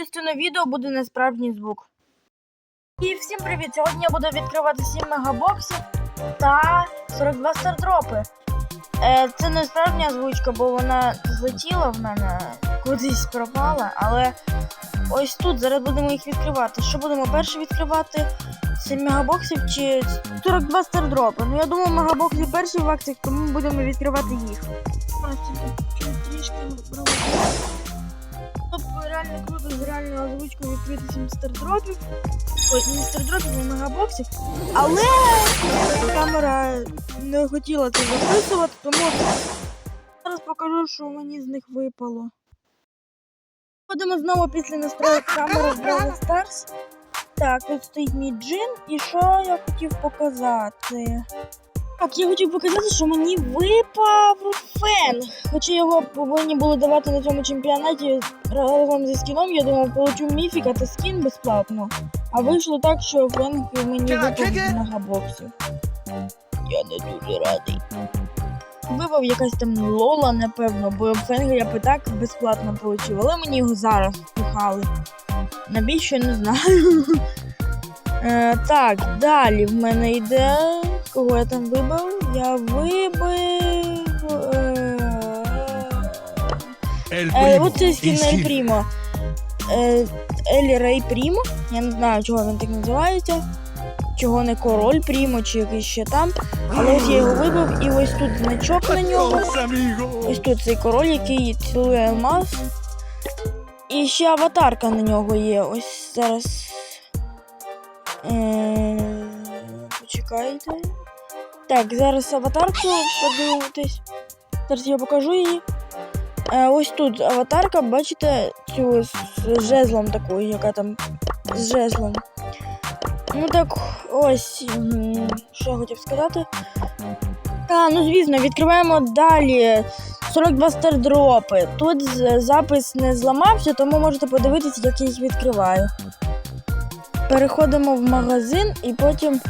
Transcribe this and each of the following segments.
частину відео буде несправжній звук. І всім привіт! Сьогодні я буду відкривати 7 мегабоксів та 42 стардропи. Е, це не справжня озвучка, бо вона злетіла в мене, кудись пропала, але ось тут зараз будемо їх відкривати. Що будемо перше відкривати? 7 мегабоксів чи 42 стардропи? Ну я думаю, мегабокси перші в акціях, тому будемо відкривати їх. Трішки Тобто реально круто з реальною озвучкою відкрити 7 стардропів. Ой, не стардропів, а мегабоксів. Але камера не хотіла це записувати, тому зараз покажу, що мені з них випало. Ходимо знову після настроїк камери в Brawl Stars. Так, тут стоїть мій джин, і що я хотів показати? Так, я хотів показати, що мені випав фен. Хоча його повинні були давати на цьому чемпіонаті разом зі скіном, я думав, получу міфіка та скін безплатно. А вийшло так, що фен мені випав з мегабоксів. Я не дуже радий. Випав якась там лола, напевно, бо фенга я б так безплатно получив, але мені його зараз впихали. Навіщо не знаю. Е, так, далі в мене йде. Кого я там вибив? Я вибив. От цей скін Ель Прімо. Е, Елі Рей Прімо. Я не знаю, чого він так називається. Чого не король Прімо, чи якийсь ще там. Але ось я його вибив, і ось тут значок на нього. Ось тут цей король, який цілує алмаз. І ще аватарка на нього є. Ось зараз. Е, Почекайте. Так, зараз аватарку подивитись. Зараз я покажу її. Е, ось тут аватарка, бачите, цю з жезлом такою, яка там з жезлом. Ну так, ось, що я хотів сказати. А, ну звісно, відкриваємо далі 42 стардропи. Тут запис не зламався, тому можете подивитися, як я їх відкриваю. Переходимо в магазин і потім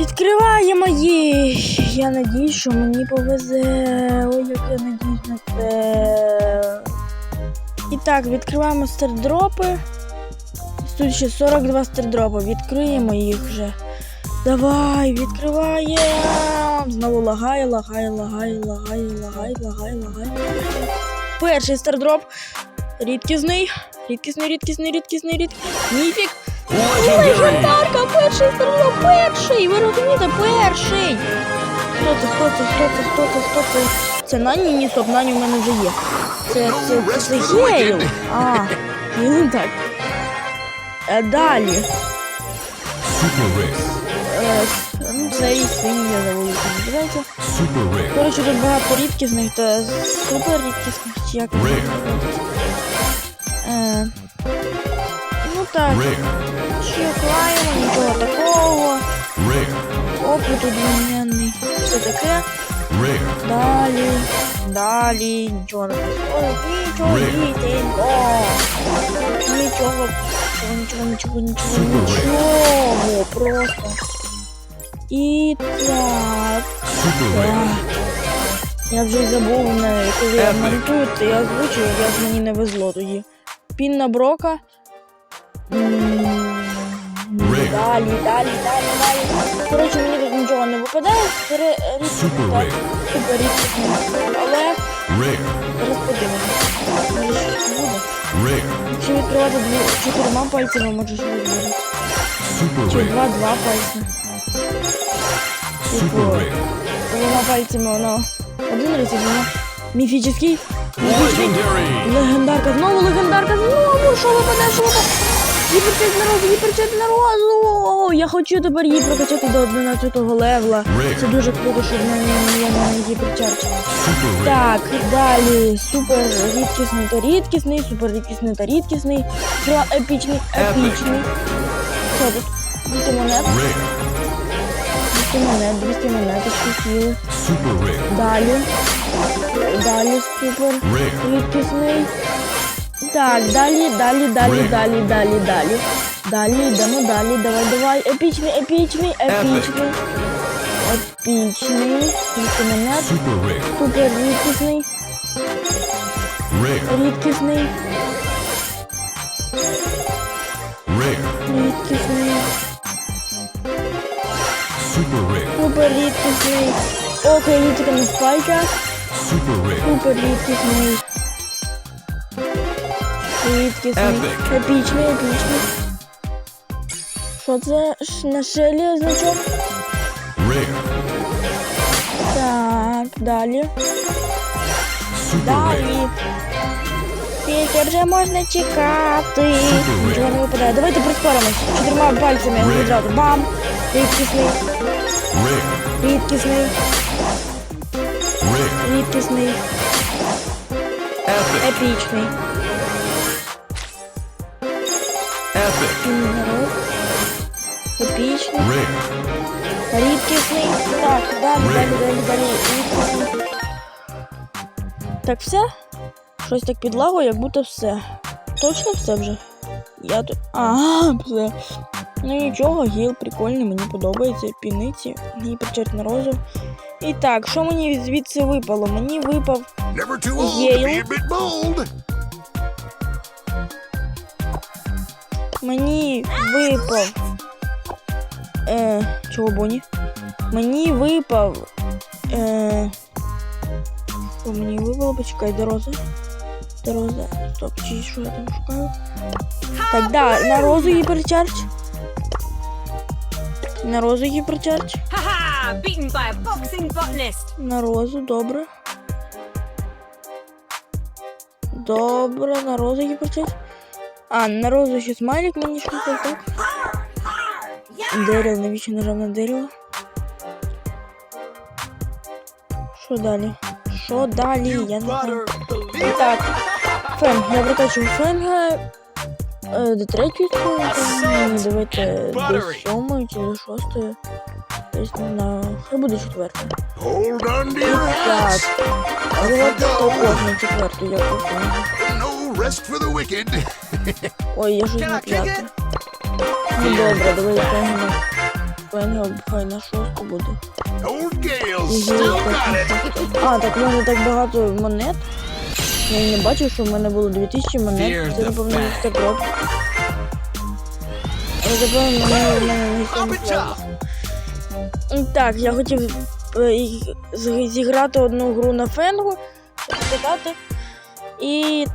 відкриваємо їх. Я надіюсь, що мені повезе. Ой, як я надіюсь на це. І так, відкриваємо стардропи. Тут ще 42 стардропи. Відкриємо їх вже. Давай, відкриваємо. Знову лагає, лагає, лагає, лагає, лагає, лагає, лагає. Перший стардроп. Рідкісний. Рідкісний, рідкісний, рідкісний, рідкісний. Міфік. Легендарка, перший стардроп, перший. Ви розумієте, перший. Хто це, хто це, хто це, хто це, хто це? Це Нані? Ні, стоп, Нані в мене вже є. Це, це, це, це Гейл. А, ну так. Е, Далі. Super Rick. Е, ну, цей синій я забув, як називається. Super. Коротше, тут багато рідкісних та супер рідкісних, чи як Rare. Е, ну так, Rare. чекаємо, нічого такого. Опит відмінний. Все таке. Далі. Далі. Нічого не. Нічого, нічого. Нічого. Нічого, нічого, нічого, нічого. Просто. І так. Так. Я вже забув, на- коли я Epic. я озвучую, як мені не везло тоді. Пінна брока. Далі, далі, далі, далі. Коротше, мені тут нічого не випадає. Пере... Super Rare. Супер рідко. Але Rare. зараз подивимося. Може щось буде. Rare. Якщо відкривати дві, чотирма пальцями, може щось буде. Super Чи два-два пальці. Super Типу, Rare. двома пальцями воно один раз і. Міфічний. Міфічний. Легендарка, знову легендарка, знову що випаде, що випаде? Гіперчет народу, гіперчет народу! О, Я хочу тепер її прокачати до 11 левела. Це дуже круто, що в мене є на Так, далі супер рідкісний та рідкісний, супер рідкісний та рідкісний, два епічний, епічний. Що тут? 200 монет, Rare. 200 монет, 200 монеточки сіли. Далі. Далі супер. Рідкісний. Так, далі, далі, далі, далі, далі, далі. Далі, йдемо далі. Давай, давай. Епічний, епічний, епічний. Епічний. Тільки монет. Super Rare. Супер рідкісний. Rare. Рідкісний. рідкісний, Super rare. супер рідкісний. Окей, літика на спайка. Super rare. Супер рідкісний. Рідкісний. Epic. Епічний, епічний. Що це Ш- на шелі значок? Rare. Так, далі. Super Далі. rare. Скільки вже можна чекати? Супер. Нічого не випадає. Давайте прискоримось. Чотирма пальцями Ри. відразу. Бам! Рідкісний, Rare. рідкісний, Rare. рідкісний, Epic. епічний. Epic. Епічний. Rare. Рідкісний. Так, далі, Ри. далі, далі, далі. Рідкісний. Так, все? Щось так підлаго, як будто все. Точно все вже? Я тут. Ага, все. Ну нічого, гіл прикольний, мені подобається. Піниці, гіперчерт на розу. І так, що мені звідси випало? Мені випав Never too old to be a bit bold. Мені випав. Е, чого Боні? Мені випав. Е, що мені випало? Почекай, де роза? Де роза? Стоп, чи що я там шукаю? Так, да, на розу гіперчардж. На розу гіперчардж. На розу, добре. Добре, на розу гіперчардж. А, на розу ще смайлик мені щось так. Дерево, навіщо нажав на дерево? Що далі? Що далі? Я не знаю. Так, Фенг, я прокачую Фенга. Е, До третьої сьогодні, давайте до сьомої чи до шостої. Тобто на... Хай буде четверта. Так, давайте також на четверту я купую. Ой, я щось на п'яту. Ну добре, давай Фенга. Фенга хай на шосту буде. А, так в мене так багато монет. Я не бачив, що в мене було 2000 монет. Це напевно так рот. Але напевно в мене не сильно Так, я хотів е, зіграти одну гру на фенгу, щоб. І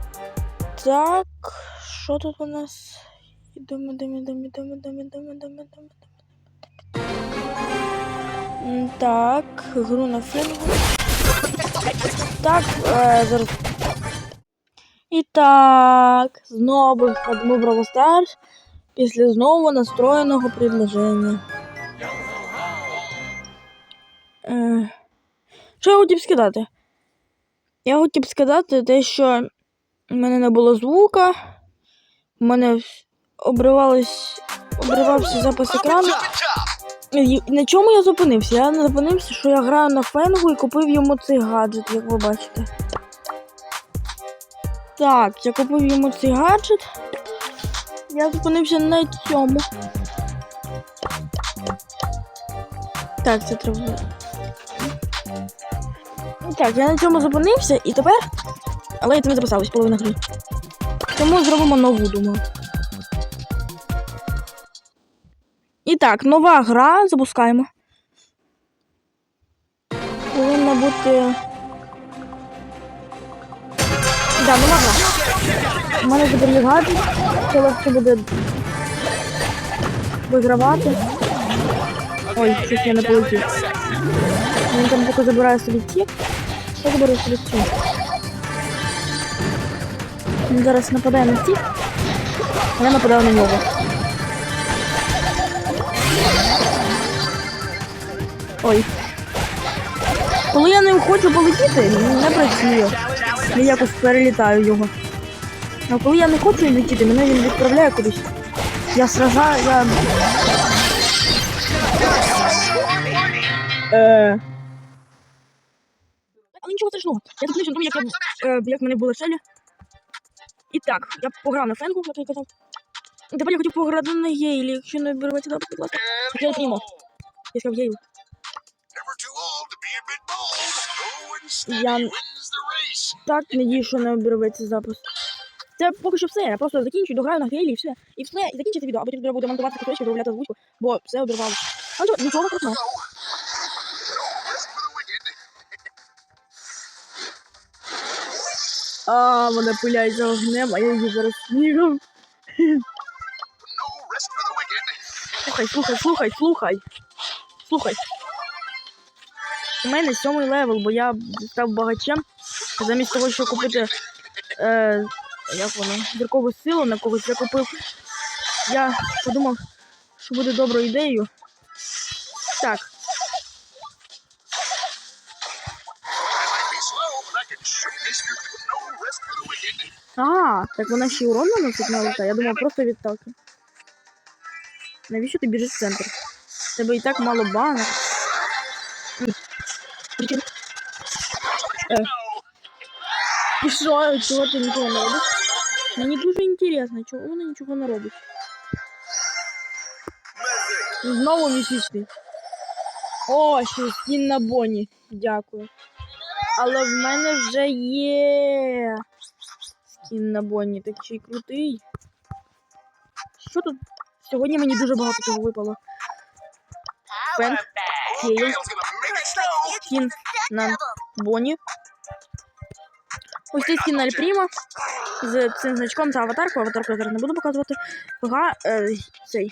так, що тут у нас? Ідемо, ідемо, ідемо, ідемо, ідемо, ідемо, ідемо, ідемо. Так, гру на фенгу. Так, е, зараз. І так, знову входимо в Brawl після знову настроєного предложення. Е, що я хотів сказати? Я хотів сказати те, що в мене не було звука, в мене обривались, обривався запис екрану. На чому я зупинився? Я не зупинився, що я граю на фенгу і купив йому цей гаджет, як ви бачите. Так, я купив йому цей гаджет. Я зупинився на цьому. Так, це треба. Так, я на цьому зупинився і тепер. Але я не записалась половина гри. Тому зробимо нову, думаю. І так, нова гра, запускаємо. Повинна бути. Да, нова гра. У мене є гаджет, це легко буде вигравати. Ой, щось я не полетів. Він там поки забирає собі ті. Я заберу собі цю. Він зараз нападає на ті, а я нападаю на нього. Ой. Коли я не хочу полетіти, не працює. Я якось перелітаю його. А коли я не хочу летіти, мене він відправляє кудись. Я сражаю, я. Але нічого страшного. Я зупинився на тому, як, я, е, як мене були целі. І так, я пограв на фенгу, як я казав. Тепер я хотів пограти на Єйлі, якщо не обірветься, да, будь ласка. Я не приймав. Я сказав steady Я так надію, що не обірветься запис. Це поки що все. Я просто закінчую, дограю на гейлі і все. І все, і закінчити відео, а потім треба буде монтувати кусочки, доробляти озвучку, бо все обірвалося. А нічого, нічого страшного. А, вона пиляється вогнем, а я її зараз снігом. Слухай, слухай, слухай, слухай. Слухай. У мене сьомий левел, бо я став багачем. Замість того, щоб купити. Е, як воно? Зіркову силу на когось я купив. Я подумав, що буде доброю ідеєю. Так, А, так вона ще й урон наносить на ульта. Я думав просто відтаки. Навіщо ти біжиш в центр? Тебе і так мало банок. Е. І що? Чого ти нічого не робиш? Мені дуже інтересно, чого вона нічого не робить. Знову місячний. О, ще скін на Боні. Дякую. Але в мене вже є скін на Бонні, так ще й крутий. Що тут? Сьогодні мені дуже багато чого випало. It snow. скін на Бонні. Ось цей скін на Альпріма з цим значком за аватарку. Аватарку я зараз не буду показувати. Га, е, цей.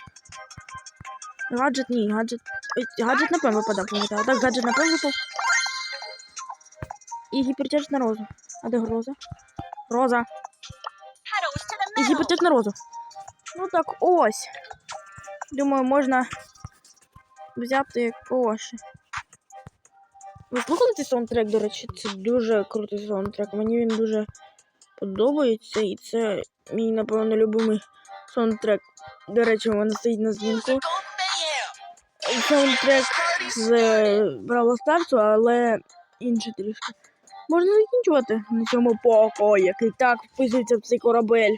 Гаджет, ні, гаджет. Гаджет на пем випадав, пам'ятаю. Так, гаджет на пем випав. І гіпертяж на розу. А де роза? Роза. І на розу. Ну так ось. Думаю, можна взяти коше. Ви слухали цей саундтрек, до речі, це дуже крутий саундтрек. Мені він дуже подобається, і це мій, напевно, любимий саундтрек. До речі, мене стоїть на дзвінку. Саундтрек з Бравл Старсу, але інший трішки. Можна закінчувати на цьому поко, який так вписується в цей корабель.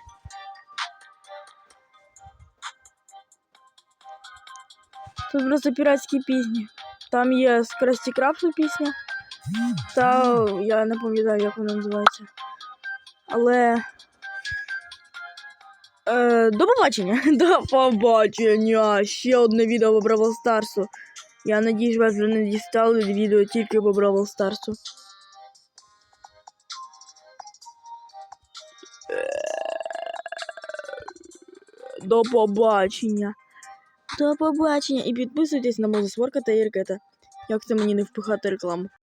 Тут просто піратські пісні. Там є Красті Крабсу пісня. Та я не пам'ятаю, як вона називається. Але. Е, до побачення. До побачення. Ще одне відео по Бравл Старсу. Я надіюсь, вас вже не дістали відео тільки по Бравл Старсу. До побачення. До побачення. І підписуйтесь на Мозесворка та Іркета. Як це мені не впихати рекламу?